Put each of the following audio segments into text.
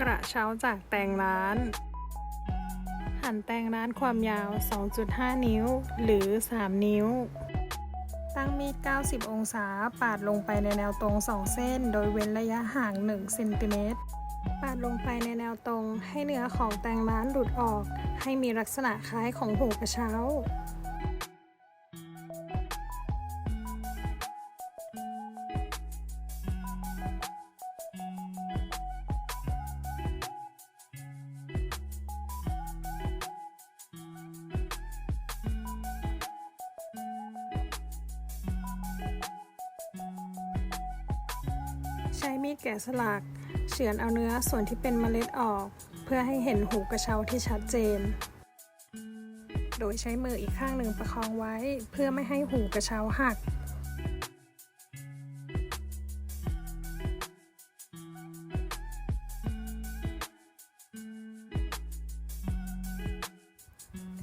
กระเช้าจากแตงร้าน หั่นแตงร้านความยาว 2.5 นิ้ว หรือ 3 นิ้ว ตั้งมีด 90 องศา ปาดลงไปในแนวตรง 2 เส้น โดยเว้นระยะห่าง 1 เซนติเมตร ปาดลงไปในแนวตรง ให้เนื้อของแตงร้านหลุดออก ให้มีลักษณะคล้ายของหูกระเช้า ช้มีดแกะสลัก เฉือนเอาเนื้อส่วนที่เป็นเมล็ดออก เพื่อให้เห็นหูกระเช้าที่ชัดเจน โดยใช้มืออีกข้างหนึ่งประคองไว้ เพื่อไม่ให้หูกระเช้าหัก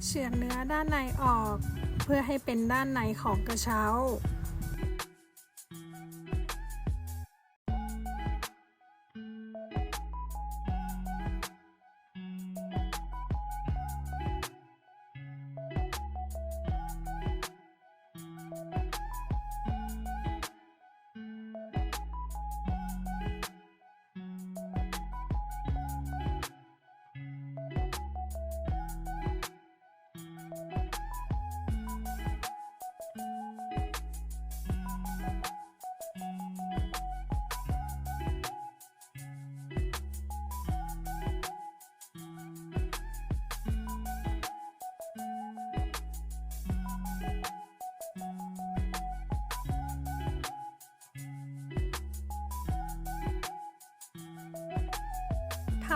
เฉือนเนื้อด้านในออก เพื่อให้เป็นด้านในของกระเช้า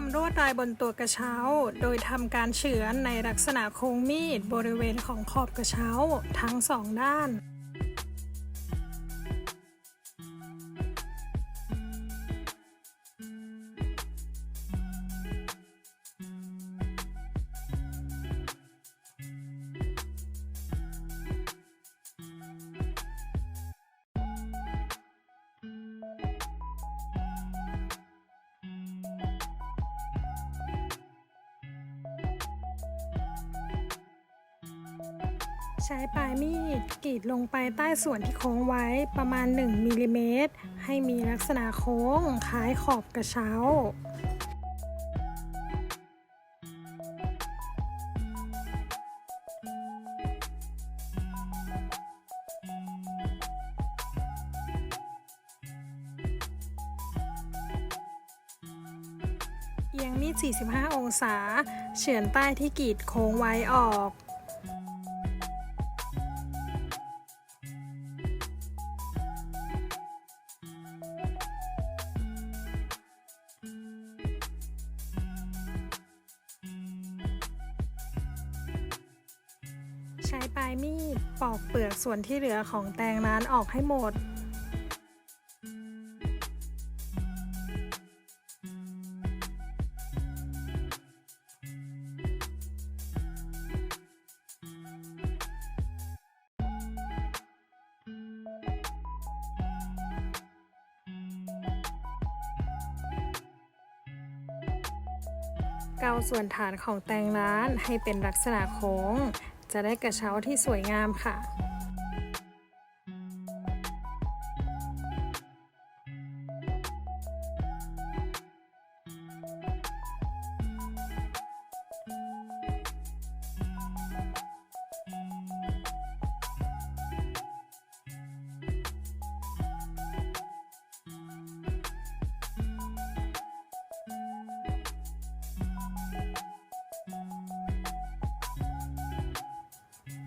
ทำลวดลายบนตัวกระเช้า โดยทำการเฉือนในลักษณะโค้งมีดบริเวณของขอบกระเช้าทั้งสองด้าน ใช้ปลายมีดกรีดลงไปใต้ส่วนที่โค้งไว้ประมาณ 1มิลลิเมตรให้มีลักษณะโค้งคล้ายขอบกระเช้า เอียงมีด 45 องศา เฉือนใต้ที่กรีดโค้งไว้ออก ช้ปลายมีดปอกเปลือกส่วนที่เหลือของแตงร้านออกให้หมด เกาส่วนฐานของแตงร้านให้เป็นลักษณะโค้ง จะได้กระเช้าที่สวยงามค่ะ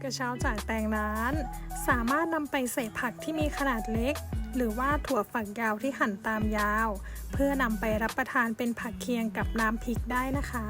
กระเช้าจากแตงร้าน สามารถนำไปใส่ผักที่มีขนาดเล็ก หรือว่าถั่วฝักยาวที่หั่นตามยาว เพื่อนำไปรับประทานเป็นผักเคียงกับน้ำพริกได้นะคะ